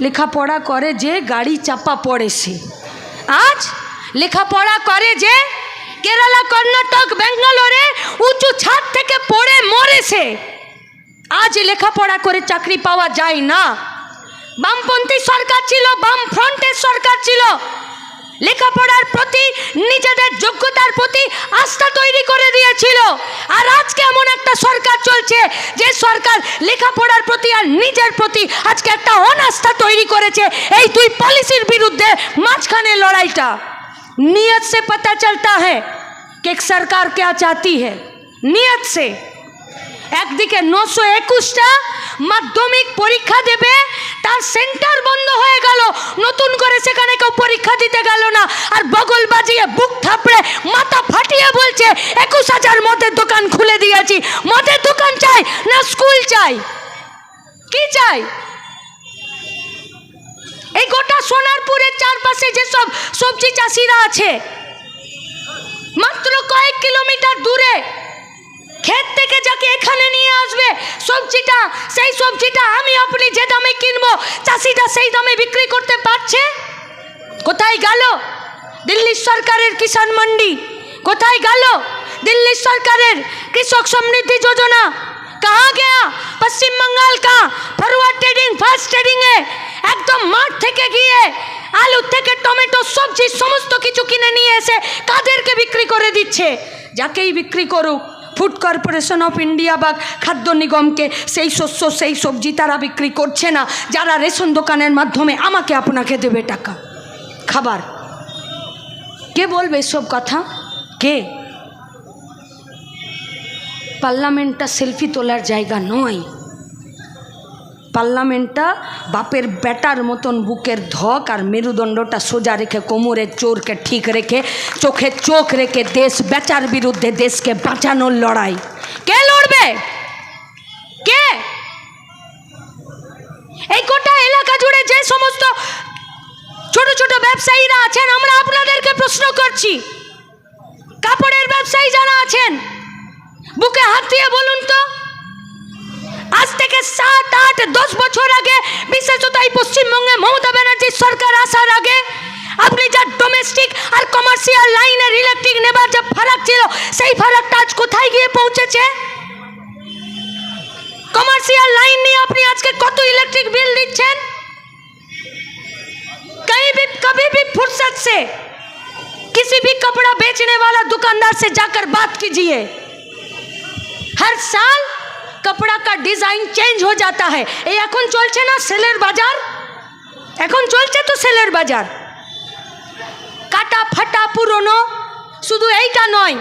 লেখাপড়া করে যে গাড়ি চাপা পড়ে সে। আজ লেখাপড়া করে যে কেরালা, কর্ণাটক, ব্যাঙ্গালোরে উঁচু ছাদ থেকে পড়ে মরেছে আজ লেখাপড়া করে চাকরি পাওয়া যায় না। বামপন্থী সরকার ছিল বাম ফ্রন্টের সরকার ছিল। নিজেদের যোগ্যতার প্রতি আস্থা তৈরি করে দিয়েছিল আর আজকে এমন একটা সরকার চলছে যে সরকার লেখাপড়ার প্রতি আর নিজের প্রতি আজকে একটা অনাস্থা তৈরি করেছে এই দুই পলিসির বিরুদ্ধে মাঝখানে লড়াইটা নিয়ত से पता चलता है कि एक सरकार क्या चाहती है নিয়ত से একদিকে নশো একুশটা মাধ্যমিক পরীক্ষা দেবে তার সেন্টার বন্ধ হয়ে গেল। নতুন করে সেখানে কেউ পরীক্ষা দিতে গেল না। আর বগল বাজিয়ে বুক থাপড়ে মাথা ফাটিয়ে বলছে, একুশ হাজার মদের দোকান খুলে দিয়েছি। মদের দোকান চাই না স্কুল চাই? কি চাই? এই গোটা সোনারপুরের চারপাশে যেসব সবজি চাষিরা আছে, মাত্র কয়েক কিলোমিটার দূরে ক্ষেত থেকে যাকে এখানে নিয়ে আসবে, সবজিটা, সেই সবজিটা আমি আপনি যে দামে কিনবো চাষিটা সেই দামে বিক্রি করতে পারছে? কোথায় গেল? দিল্লি সরকারের কিষাণ মান্ডি, কোথায় গেল? দিল্লি সরকারের কৃষক সমৃদ্ধি যোজনা, কাহা গেয়া? পশ্চিম বঙ্গাল কা? ফরওয়ার্ড ট্রেডিং, ফার্স্ট ট্রেডিংয়ে, একদম মাঠ থেকে গিয়ে আলু থেকে টমেটো, সবজি, সমস্ত কিছু কিনে নিয়ে এসে কাদেরকে বিক্রি করে দিচ্ছে? যাকেই বিক্রি করুক ফুড কর্পোরেশন অফ ইন্ডিয়া বা খাদ্য নিগমকে সেই শস্য, সেই সবজি তারা বিক্রি করছে না। যারা রেশন দোকানের মাধ্যমে আমাকে আপনাকে দেবে টাকা। খাবার। কে বলবে এসব কথা? কে? পার্লামেন্টটা সেলফি তোলার জায়গা নয়। পার্লামেন্টটা বাপের বেটার মতন বুকের ধক আর মেরুদণ্ডটা সোজা রেখে কোমরের চোরকে ঠিক রেখে, চোখে চোখ রেখে দেশ বেচার বিরুদ্ধে দেশকে বাঁচানোর লড়াই। কে লড়বে? কে? এই গোটা এলাকা জুড়ে যে সমস্ত ছোট ছোট ব্যবসায়ীরা আছেন, আমরা আপনাদেরকে প্রশ্ন করছি। কাপড়ের ব্যবসায়ী যারা আছেন, বুকে হাত দিয়ে বলুন তো। আজ থেকে সাত আট দশ বছর আগে বিশেষত এই পশ্চিমবঙ্গে মমতা ব্যানার্জির সরকার আসার আগে আপনি যা ডোমেস্টিক আর কমার্শিয়াল লাইনের ইলেকট্রিক নেবার যে ফারাক ছিল সেই ফারাকটা আজ কোথায় গিয়ে পৌঁছেছে कमर्शियल लाइन नहीं अपनी आज के कत इलेक्ट्रिक बिल दिच्छेन कहीं भी कभी भी फुर्सत से किसी भी कपड़ा बेचने वाला दुकानदार से जाकर बात कीजिए हर साल কাপড়া কা ডিজাইন চেঞ্জ হয়ে যাতা হয় এই এখন চলছে না সেলের বাজার? এখন চলছে তো সেলের বাজার। কাটা ফাটা পুরনো, শুধু এইটা নয়,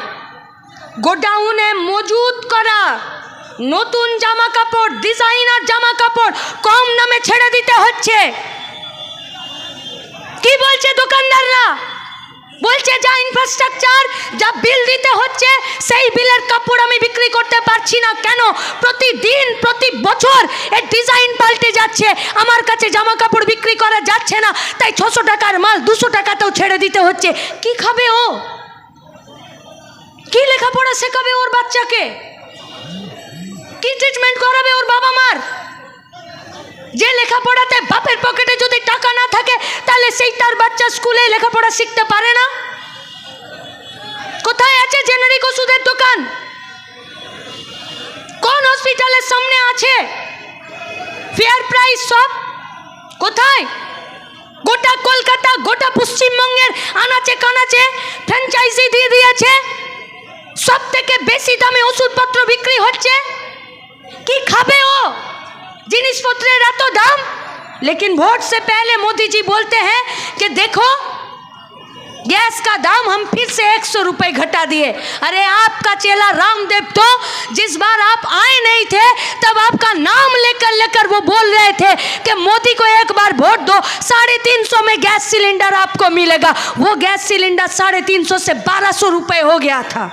গোডাউনে মজুদ করা, নতুন জামা কাপড় ডিজাইনার জামা কাপড় কম দামে ছেড়ে দিতে হচ্ছে। কি বলছে দোকানদাররা? বলছে যা ইনফ্রাস্ট্রাকচার যা বিল দিতে হচ্ছে, সেই বিলের কাপড় আমি বিক্রি করতে পারছি না। কেন? প্রতিদিন, প্রতি বছর এর ডিজাইন পাল্টে যাচ্ছে। আমার কাছে জামা কাপড় বিক্রি করা যাচ্ছে না, তাই ছশো টাকার মাল দুশো টাকাতেও ছেড়ে দিতে হচ্ছে। কি খাবে ও? কি লেখাপড়া শেখাবে ওর বাচ্চাকে? কি ট্রিটমেন্ট করাবে ওর বাবা মার যে লেখাপড়াতে বাপের পকেটে যদি টাকা না সেই তার বাচ্চা স্কুলে লেখাপড়া শিখতে পারে না? কোথায় আছে জেনারিক ওষুধের দোকান? কোন হসপিটালের সামনে আছে? ফেয়ার প্রাইস সব? কোথায়? গোটা কলকাতা, গোটা পশ্চিমবঙ্গের আনাচে কানাচে ফ্র্যাঞ্চাইজি দিয়ে দিয়েছে। সব থেকে বেশি দামে ওষুধপত্র বিক্রি হচ্ছে। কি খাবে ও? জিনিসপত্রের এত দাম? लेकिन वोट से पहले मोदी जी बोलते हैं कि देखो, गैस का दाम हम फिर से एक सौ रुपये घटा दिए। अरे आपका चेला रामदेव तो जिस बार आप आए नहीं थे, तब आपका नाम लेकर लेकर वो बोल रहे थे कि मोदी को एक बार वोट दो, साढ़े तीन सौ में गैस सिलेंडर आपको मिलेगा। वो गैस सिलेंडर साढ़े तीन सौ से बारह सौ रुपये हो गया था।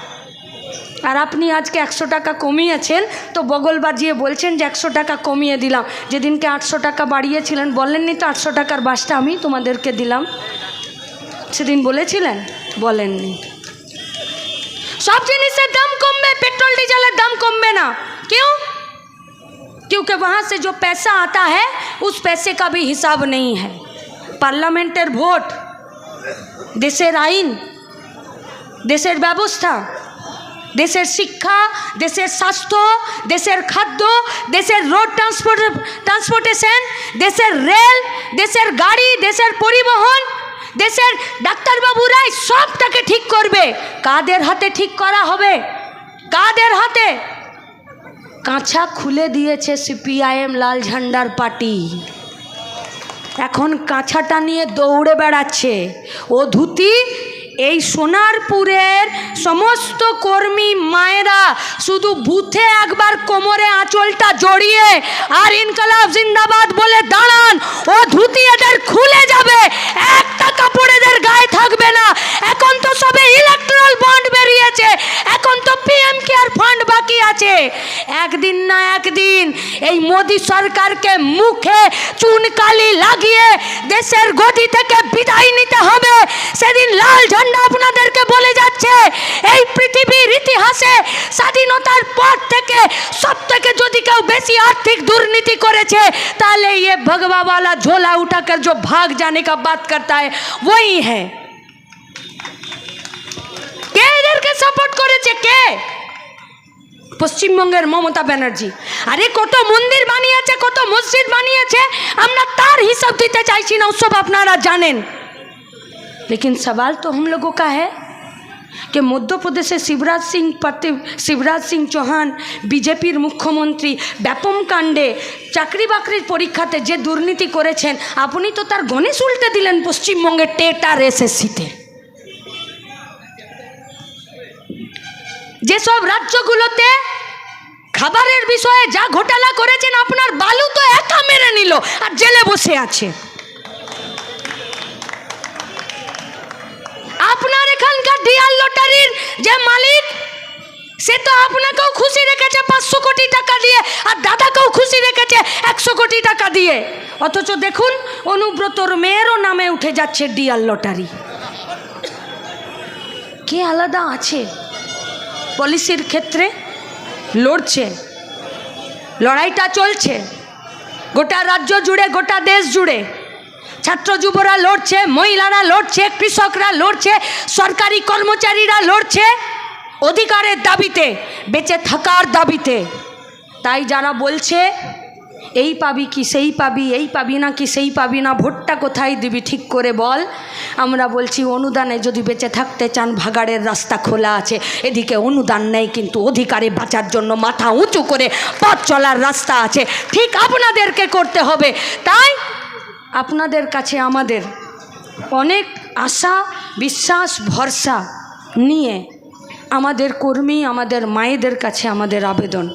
আর আপনি আজকে একশো টাকা কমিয়েছেন তো বগল বাজিয়ে বলছেন যে একশো টাকা কমিয়ে দিলাম যেদিনকে আটশো টাকা বাড়িয়েছিলেন বলেননি তো আটশো টাকার বাসটা আমি তোমাদেরকে দিলাম সেদিন বলেছিলেন বলেননি সব জিনিসের দাম কমবে পেট্রোল ডিজেলের দাম কমবে না কেউ क्योंकि वहाँ से जो पैसा आता है उस पैसे का भी हिसाब नहीं है পার্লামেন্টের ভোট দেশের আইন দেশের ব্যবস্থা দেশের শিক্ষা, দেশের স্বাস্থ্য, দেশের খাদ্য, দেশের রোড ট্রান্সপোর্ট ট্রান্সপোর্টেশন দেশের রেল দেশের গাড়ি, দেশের পরিবহন, দেশের ডাক্তারবাবুরাই সবটাকে ঠিক করবে। কাদের হাতে ঠিক করা হবে? কাদের হাতে? কাঁচা খুলে দিয়েছে সিপিআইএম লাল ঝান্ডার পার্টি। এখন কাঁচাটা নিয়ে দৌড়ে বেড়াচ্ছে। ও ধুতি এই সোনারপুরের সমস্ত কর্মী মায়েরা শুধু বুথে একবার কোমরে আঁচলটা জড়িয়ে আর ইনকলাব জিন্দাবাদ বলে দাঁড়ান, ও ধুতি এদের খুলে যাবে, একটা কাপড় এদের গায়ে থাকবে না। এখন তো সবে ইলেকট্রাল বন্ড বেরিয়েছে, এখন তো পিএম কেয়ার ফান্ড বাকি আছে। একদিন না একদিন এই মোদি সরকারকে মুখে চুনকালি লাগিয়ে দেশের গতি থেকে বিদায় নিতে হবে। সেদিন লাল ঝান্ডা আপনাদেরকে বলে যাচ্ছে এই পৃথিবীর ইতিহাসে স্বাধীনতার পর থেকে সব থেকে যদি কেউ বেশি आर्थिक दुर्नीति করেছে তাহলে ये भगवा वाला झोला उठाकर जो भाग जाने का बात करता है वही है কে এদেরকে সাপোর্ট করেছে কে পশ্চিমবঙ্গের মমতা ব্যানার্জি আরে কত মন্দির বানিয়েছে কত মসজিদ বানিয়েছে আমরা তার হিসাব দিতে চাইছি না সব আপনারা জানেন लेकिन सवाल तो हम लोगों का है कि मध्य प्रदेशে শিবরাজ সিং পার্টি শিবরাজ সিং চৌহান বিজেপির মুখ্যমন্ত্রী ব্যাপম কাণ্ডে চাকরি বাকরির পরীক্ষাতে যে দুর্নীতি করেছেন আপনি তো তার গণেশ উল্টে দিলেন পশ্চিমবঙ্গের টেট আর এসএসসিতে যেসব রাজ্যগুলোতে খাবারের বিষয়ে যা ঘোটালা করেছেন আপনার বালু তো একা মেরে নিল আর জেলে বসে আছে এখানকার ডিয়ার লটারির যে মালিক, সে তো আপনাকেও খুশি রেখেছে পাঁচশো কোটি টাকা দিয়ে আর দাদাকেও খুশি রেখেছে একশো কোটি টাকা দিয়ে। অথচ দেখুন, অনুব্রতর মেয়েরও নামে উঠে যাচ্ছে ডিয়ার লটারি কে আলাদা আছে? পলিসির ক্ষেত্রে লড়ছে, লড়াইটা চলছে। গোটা রাজ্য জুড়ে, গোটা দেশ জুড়ে। ছাত্র যুবরা লড়ছে, মহিলারা লড়ছে, কৃষকরা লড়ছে, সরকারি কর্মচারীরা লড়ছে অধিকারের দাবিতে, বেঁচে থাকার দাবিতে। তাই যারা বলছে, এই পাবি কি, সেই পাবি, এই পাবি না কি, সেই পাবি না, ভোটটা কোথায় দিবি, ঠিক করে বল। আমরা বলছি, অনুদানে যদি বেঁচে থাকতে চান, ভাগাড়ের রাস্তা খোলা আছে। এদিকে অনুদান নেই, কিন্তু অধিকারে বাঁচার জন্য মাথা উঁচু করে পথ চলার রাস্তা আছে। ঠিক আপনাদেরকে করতে হবে। তাই আপনাদের কাছে আমাদের অনেক আশা, বিশ্বাস, ভরসা নিয়ে আমাদের কর্মী, আমাদের মায়েদের কাছে আমাদের আবেদন।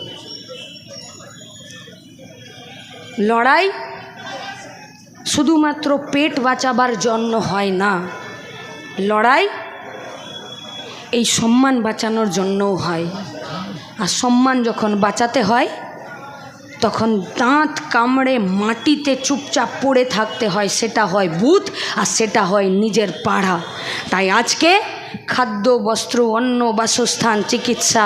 লড়াই শুধুমাত্র পেট বাঁচাবার জন্য হয় না, লড়াই এই সম্মান বাঁচানোর জন্যও হয়। আর সম্মান যখন বাঁচাতে হয় তখন দাঁত কামড়ে মাটিতে চুপচাপ পড়ে থাকতে হয়, সেটা হয় বুথ আর সেটা হয় নিজের পাড়া। তাই আজকে খাদ্য, বস্ত্র, অন্ন, বাসস্থান, চিকিৎসা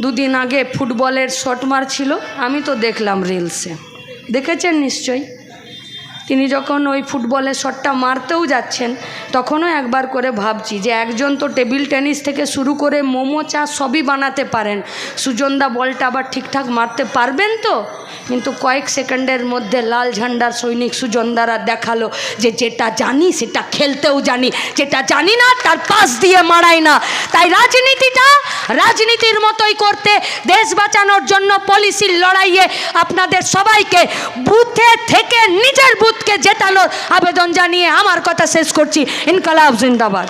দুদিন আগে ফুটবলের শট মারছিল আমি তো দেখলাম রিলসে দেখেছেন নিশ্চয়ই? তিনি যখন ওই ফুটবলের শটটা মারতেও যাচ্ছেন, তখনও একবার করে ভাবছি যে একজন তো টেবিল টেনিস থেকে শুরু করে মোমো, চা সবই বানাতে পারেন। সুজনদা বলটা আবার ঠিকঠাক মারতে পারবেন তো? কিন্তু কয়েক সেকেন্ডের মধ্যে লাল ঝান্ডার সৈনিক সুজনদারা দেখাল যে যেটা জানি সেটা খেলতেও জানি, যেটা জানি না তার পাশ দিয়ে মারাই না। তাই রাজনীতিটা রাজনীতির মতোই করতে, দেশ বাঁচানোর জন্য পলিসির লড়াইয়ে আপনাদের সবাইকে বুথে থেকে নিজের আবেদন জানিয়ে আমার কথা শেষ করছি। ইনকালাব জিন্দাবাদ।